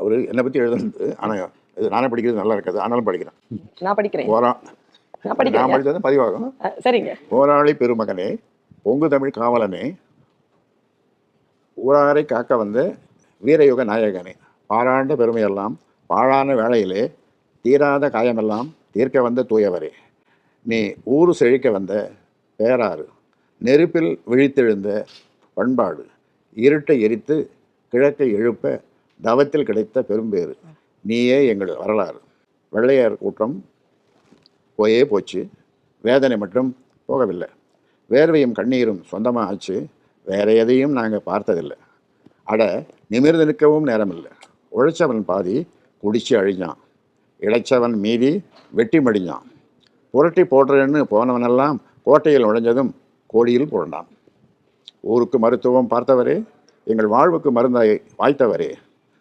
அவர் என்னை பற்றி எழுதுனது. ஆனால் இது நானே படிக்கிறது நல்லா இருக்காது. ஆனாலும் படிக்கிறேன். நான் படிக்கிறேன். போரா நான் படித்தது பதிவாகும். சரிங்க. போராளி பெருமகனே பொங்கு தமிழ் காவலனே ஊராரை காக்க வந்த வீரயுக நாயகனே பாராண்ட பெருமையெல்லாம் பாழான வேளையிலே தீராத காயமெல்லாம் தீர்க்க வந்த தூயவரே நீ ஊரு செழிக்க வந்த பேராறு நெருப்பில் விழித்தெழுந்த பண்பாடு இருட்டை எரித்து கிழக்கை எழுப்ப தவத்தில் கிடைத்த பெரும்பேறு நீயே எங்கள் வரலாறு. வெள்ளையர் கூட்டம் போயே போச்சு. வேதனை மட்டும் போகவில்லை. வேர்வையும் கண்ணீரும் சொந்தமாக ஆச்சு. வேற எதையும் நாங்கள் பார்த்ததில்லை. அட நிமிர்ந்து நிற்கவும் நேரமில்லை. உழைச்சவன் பாதி குடிச்சு அழிஞ்சான். இளைச்சவன் மீதி வெட்டி மடிஞ்சான். புரட்டி போடுறேன்னு போனவனெல்லாம் கோட்டையில் நுழைஞ்சதும் கோடியில் புரண்டான். ஊருக்கு மருத்துவம் பார்த்தவரே எங்கள் வாழ்வுக்கு மருந்தை வாய்த்தவரே